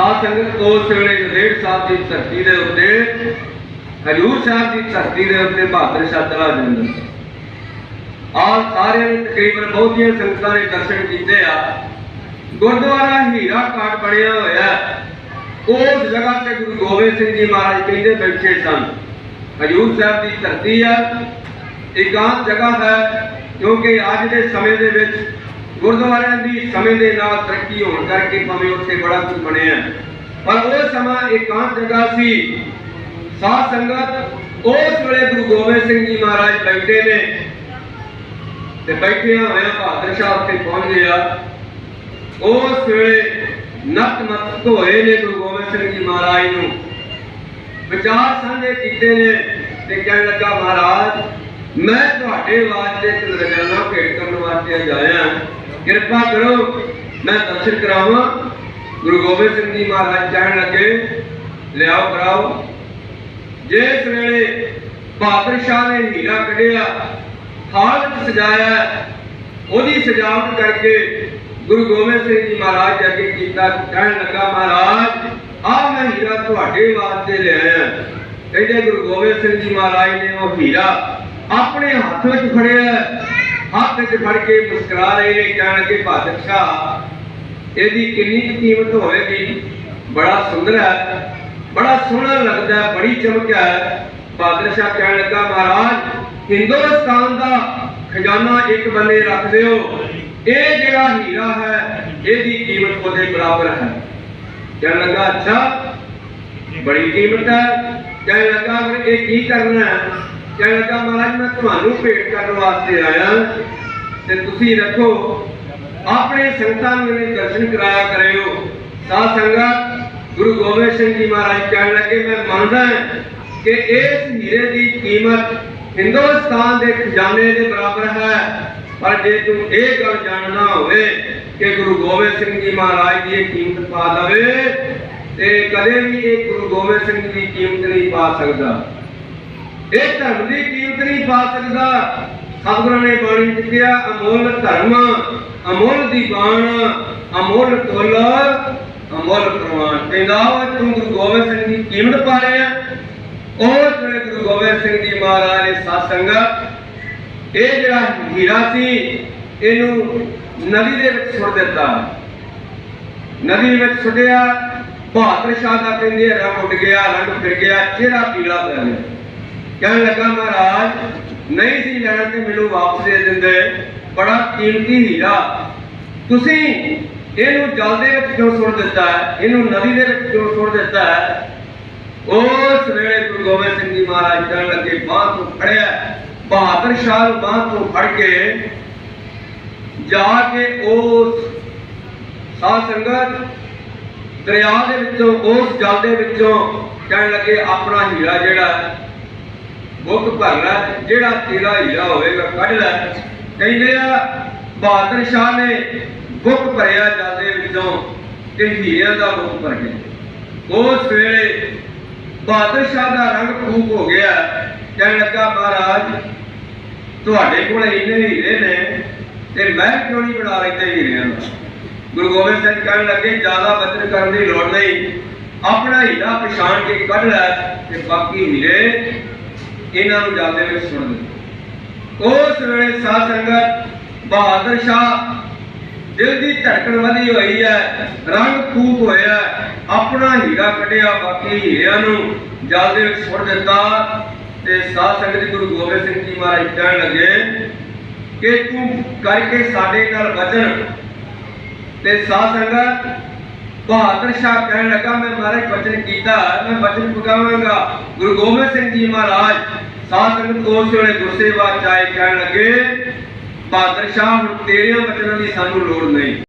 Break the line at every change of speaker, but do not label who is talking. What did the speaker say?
ਸਾਧ ਸੰਗਤ ਉਸ ਵੇਲੇ ਨਦੇੜ ਸਾਹਿਬ ਦੀ ਧਰਤੀ ਦੇ ਉੱਤੇ, ਹਜੂਰ ਸਾਹਿਬ ਦੀ ਧਰਤੀ ਦੇ ਉੱਤੇ ਬਹਾਦਰ ਸ਼ਾਹ ਚਲਾ ਜਾਂਦਾ ਆ ਸਾਰਿਆਂ ਨੇ ਤਕਰੀਬਨ ਬਹੁਤੀਆਂ ਸੰਗਤਾਂ ਨੇ ਦਰਸ਼ਨ ਕੀਤੇ ਆ। ਗੁਰਦੁਆਰਾ ਹੀਰਾ ਕਾਟ ਬਣਿਆ ਹੋਇਆ ਉਸ ਜਗ੍ਹਾ ਤੇ ਗੁਰੂ ਗੋਬਿੰਦ ਸਿੰਘ ਜੀ ਮਹਾਰਾਜ ਕਹਿੰਦੇ ਬੈਠੇ ਸਨ। ਹਜੂਰ ਸਾਹਿਬ ਦੀ ਧਰਤੀ ਆ। ਇਕਾਂਤ ਜਗ੍ਹਾ ਹੈ, ਕਿਉਂਕਿ ਅੱਜ ਦੇ ਸਮੇਂ ਦੇ ਵਿੱਚ ਗੁਰਦੁਆਰਿਆਂ ਦੀ ਸਮੇਂ ਦੇ ਨਾਲ ਤਰੱਕੀ ਹੋਣ ਕਰਕੇ ਭਾਵੇਂ ਉੱਥੇ ਬੜਾ ਕੁਝ ਬਣਿਆ ਪਰ ਉਹ ਸਮਾਂ ਇਕਾਂਤ ਜਗ੍ਹਾ ਸੀ। ਸਾਧ ਸੰਗਤ ਉਸ ਵੇਲੇ ਗੁਰੂ ਗੋਬਿੰਦ ਸਿੰਘ ਜੀ ਮਹਾਰਾਜ ਬੈਠੇ ਨੇ ਤੇ ਬੈਠਿਆਂ ਹੋਇਆ ਬਹਾਦਰ ਸ਼ਾਹ ਉੱਤੇ ਪਹੁੰਚ ਗਿਆ ਉਸ ਵੇਲੇ ਨਤਮਸਤਕ ਹੋਏ ਨੇ ਗੁਰੂ ਗੋਬਿੰਦ ਸਿੰਘ ਜੀ ਮਹਾਰਾਜ ਨੂੰ। ਵਿਚਾਰ ਸਾਂਝੇ ਕੀਤੇ ਨੇ ਤੇ ਕਹਿਣ ਲੱਗਾ, ਮਹਾਰਾਜ, ਮੈਂ ਤੁਹਾਡੇ ਵਾਸਤੇ ਇੱਕ ਨਜ਼ਰਾਨਾ ਭੇਟ ਕਰਨ ਵਾਸਤੇ ਅੱਜ ਆਇਆ ਕਿਰਪਾ ਕਰੋ, ਮੈਂ ਦਰਸ਼ਨ ਕਰਾਵਾਂ। ਗੁਰੂ ਗੋਬਿੰਦ ਸਿੰਘ ਜੀ ਮਹਾਰਾਜ ਕਹਿਣ ਲੱਗੇ, ਲਿਆਓ, ਕਰਾਓ। ਜਿਸ ਵੇਲੇ ਬਹਾਦਰ ਸ਼ਾਹ ਨੇ ਹੀਰਾ ਕੱਢਿਆ ਹਾਲ ਸਜਾਇਆ, ਉਹਦੀ ਸਜਾਵਟ ਕਰਕੇ ਗੁਰੂ ਗੋਬਿੰਦ ਸਿੰਘ ਜੀ ਮਹਾਰਾਜ ਦੇ ਅੱਗੇ ਕੀਤਾ ਕਹਿਣ ਲੱਗਾ, ਮਹਾਰਾਜ ਆ ਮੈਂ ਹੀਰਾ ਤੁਹਾਡੇ ਵਾਸਤੇ ਲਿਆਇਆ ਕਹਿੰਦੇ ਗੁਰੂ ਗੋਬਿੰਦ ਸਿੰਘ ਜੀ ਮਹਾਰਾਜ ਨੇ ਉਹ ਹੀਰਾ ਆਪਣੇ ਹੱਥ ਵਿੱਚ ਫੜਿਆ। ਹੱਥ ਵਿੱਚ ਫੜ ਕੇ ਮੁਸਕਰਾ ਰਹੇ ਨੇ, ਕਹਿਣ ਲੱਗੇ ਬਹਾਦਰ ਸ਼ਾਹ, ਇਹਦੀ ਕਿੰਨੀ ਕੀਮਤ ਹੋਵੇਗੀ? ਬੜਾ ਸੁੰਦਰ ਹੈ, ਬੜਾ ਸੋਹਣਾ ਲੱਗਦਾ ਹੈ, ਬੜੀ ਚਮਕ ਹੈ। ਬਹਾਦਰ ਸ਼ਾਹ ਕਹਿਣ ਲੱਗਾ, ਮਹਾਰਾਜ, ਹਿੰਦੁਸਤਾਨ ਦਾ ਖਜ਼ਾਨਾ ਇੱਕ ਬੰਨੇ ਰੱਖ ਦਿਓ। ਇਹ ਜਿਹੜਾ ਹੀਰਾ ਹੈ, ਇਹਦੀ ਕੀਮਤ ਉਹਦੇ ਬਰਾਬਰ ਹੈ। ਕਹਿਣ ਲੱਗਾ, ਅੱਛਾ, ਬੜੀ ਕੀਮਤ ਹੈ। ਕਹਿਣ ਲੱਗਾ ਫਿਰ ਇਹ ਕੀ ਕਰਨਾ ਹੈ? ਕਹਿਣ ਲੱਗਾ, ਮਹਾਰਾਜ, ਮੈਂ ਤੁਹਾਨੂੰ ਭੇਟ ਕਰਨ ਵਾਸਤੇ ਆਇਆ ਤੇ ਤੁਸੀਂ ਰੱਖੋ। ਆਪਣੇ ਸੰਗਤਾਂ ਨੂੰ ਇਹਨੇ ਦਰਸ਼ਨ ਕਰਾਇਆ ਕਰਿਓ। ਸਾਧ ਸੰਗਤ, ਗੁਰੂ ਗੋਬਿੰਦ ਸਿੰਘ ਜੀ ਮਹਾਰਾਜ ਕਹਿਣ ਲੱਗੇ, ਮੈਂ ਮੰਨਦਾ ਕਿ ਇਸ ਹੀਰੇ ਦੀ ਕੀਮਤ ਹਿੰਦੁਸਤਾਨ ਦੇ ਖਜ਼ਾਨੇ ਦੇ ਬਰਾਬਰ ਹੈ। ਪਰ ਜੇ ਤੂੰ ਇਹ ਗੱਲ ਜਾਣਨਾ ਹੋਵੇ ਕਿ ਗੁਰੂ ਗੋਬਿੰਦ ਸਿੰਘ ਜੀ ਮਹਾਰਾਜ ਦੀ ਇਹ ਕੀਮਤ ਪਾ ਲਵੇ ਤੇ ਕਦੇ ਵੀ ਇਹ ਗੁਰੂ ਗੋਬਿੰਦ ਸਿੰਘ ਦੀ ਕੀਮਤ ਨਹੀਂ ਪਾ ਸਕਦਾ। ਇਹ ਧਰਮ ਦੀ ਕੀਮਤ ਨਹੀਂ ਪਾ ਸਕਦਾ। ਸਤਿਗੁਰਾਂ ਨੇ ਬਾਣੀ ਚ ਕਿਹਾ ਅਮੋਲ ਧਰਮ, ਅਮੋਲ ਦੀ ਬਾਣ, ਅਮੋਲ ਤੁਲ, ਅਮੋਲ ਪ੍ਰਮਾਣ ਕਹਿੰਦਾ ਤੂੰ ਗੁਰੂ ਗੋਬਿੰਦ ਸਿੰਘ ਦੀ ਕੀਮਤ ਪਾ ਰਿਹਾ ਉਸ ਵੇਲੇ ਗੁਰੂ ਗੋਬਿੰਦ ਸਿੰਘ ਜੀ ਮਹਾਰਾਜ ਨੇ ਸਾਧ ਸੰਗਤ ਇਹ ਜਿਹੜਾ ਹੀਰਾ ਸੀ, ਇਹਨੂੰ ਨਦੀ ਦੇ ਵਿੱਚ ਸੁੱਟ ਦਿੱਤਾ। ਨਦੀ ਵਿੱਚ ਸੁੱਟਿਆ, ਬਹਾਦਰ ਸ਼ਾਹ ਦਾ ਕਹਿੰਦੇ, ਰੰਗ ਉੱਡ ਗਿਆ, ਰੰਗ ਫਿਰ ਗਿਆ, ਚਿਹਰਾ ਪੀਲਾ ਪੈ ਗਿਆ ਕਹਿਣ ਲੱਗਾ, ਮਹਾਰਾਜ ਨਹੀਂ ਸੀ ਲੈਣਾ ਤੇ ਮੈਨੂੰ ਵਾਪਸ ਦੇ ਦਿੰਦੇ। ਬੜਾ ਕੀਮਤੀ ਹੀਰਾ। ਤੁਸੀਂ ਇਹਨੂੰ ਜਲ ਦੇ ਵਿੱਚ ਕਿਉਂ ਸੁੱਟ ਦਿੱਤਾ ਇਹਨੂੰ ਨਦੀ ਦੇ ਵਿੱਚ ਕਿਉਂ ਸੁੱਟ ਦਿੱਤਾ ਉਸ ਵੇਲੇ ਗੁਰੂ ਗੋਬਿੰਦ ਸਿੰਘ ਜੀ ਮਹਾਰਾਜ ਕਹਿਣ ਲੱਗੇ, ਬਾਹ ਤੋਂ ਫੜਿਆ ਬਹਾਦਰ ਸ਼ਾਹ ਨੂੰ ਬਾਹ ਤੋਂ ਫੜ ਕੇ ਜਾ ਕੇ ਉਸ ਸਾਧ ਸੰਗਤ ਦਰਿਆ ਦੇ ਵਿੱਚੋਂ, ਉਸ ਜਲ ਦੇ ਵਿੱਚੋਂ ਕਹਿਣ ਲੱਗੇ, ਆਪਣਾ ਹੀਰਾ ਜਿਹੜਾ ਬੁੱਕ ਭਰ ਲੈ ਜਿਹੜਾ ਤੇਰਾ ਹੀਰਾ ਹੋਵੇਗਾ ਕੱਢ ਲੈ ਕਹਿੰਦੇ ਆ, ਬਹਾਦਰ ਸ਼ਾਹ ਨੇ ਬੁੱਕ ਭਰਿਆ ਜਲ ਵਿੱਚੋਂ ਤੇ ਹੀਰਿਆਂ ਦਾ ਬੁੱਕ ਭਰ ਗਿਆ ਉਸ ਵੇਲੇ ਬਹਾਦਰ ਸ਼ਾਹ ਦਾ ਰੰਗ ਫੂਕ ਹੋ ਗਿਆ। ਕਹਿਣ ਲੱਗਾ, ਮਹਾਰਾਜ, ਤੁਹਾਡੇ ਕੋਲ ਇੰਨੇ ਹੀਰੇ ਨੇ ਤੇ ਮੈਂ ਕਿਉਂ ਨਹੀਂ ਬਣਾ ਲੈਂਦਾ ਹੀਰਿਆਂ ਦਾ ਗੁਰੂ ਗੋਬਿੰਦ ਸਿੰਘ ਕਹਿਣ ਲੱਗੇ, ਜ਼ਿਆਦਾ ਬਚਨ ਕਰਨ ਦੀ ਲੋੜ ਨਹੀਂ। ਆਪਣਾ ਹੀਰਾ ਪਛਾਣ ਕੇ ਕੱਢ ਲੈ ਤੇ ਬਾਕੀ ਹੀਰੇ ਇਹਨਾਂ ਨੂੰ ਜਾਂਦੇ ਵਿੱਚ ਸੁਣ ਉਸ ਵੇਲੇ ਸਾਧ ਸੰਗਤ ਬਹਾਦਰ ਸ਼ਾਹ ਦਿਲ ਦੀ ਧੜਕਣ ਵਧੀ ਹੋਈ ਹੈ, ਰੰਗ ਫੂਕ ਹੋਇਆ, ਆਪਣਾ ਹੀਰਾ ਕੱਢਿਆ, ਬਾਕੀ ਹੀਰਿਆਂ ਨੂੰ ਜਲ ਦੇ ਵਿੱਚ ਸੁੱਟ ਦਿੱਤਾ ਤੇ ਸਾਧ ਸੰਗਤ ਗੁਰੂ ਗੋਬਿੰਦ ਸਿੰਘ ਜੀ ਮਹਾਰਾਜ ਕਹਿਣ ਲੱਗੇ ਕਿ ਤੂੰ ਕਰਕੇ ਸਾਡੇ ਨਾਲ ਵਚਨ। ਤੇ ਸਾਧ ਸੰਗਤ ਬਹਾਦਰ ਸ਼ਾਹ ਕਹਿਣ ਲੱਗਾ, ਮੈਂ ਮਹਾਰਾਜ, ਵਚਨ ਕੀਤਾ, ਮੈਂ ਵਚਨ ਪਕਾਵਾਂਗਾ ਗੁਰੂ ਗੋਬਿੰਦ ਸਿੰਘ ਜੀ ਮਹਾਰਾਜ ਸਾਧ ਸੰਗਤ ਉਸ ਵੇਲੇ ਗੁੱਸੇ ਬਾਅਦ ਆਏ ਕਹਿਣ ਲੱਗੇ, ਬਹਾਦਰ ਸ਼ਾਹ, ਹੁਣ ਤੇਰੇ ਵਚਨਾਂ ਦੀ ਸਾਨੂੰ ਲੋੜ ਨਹੀਂ।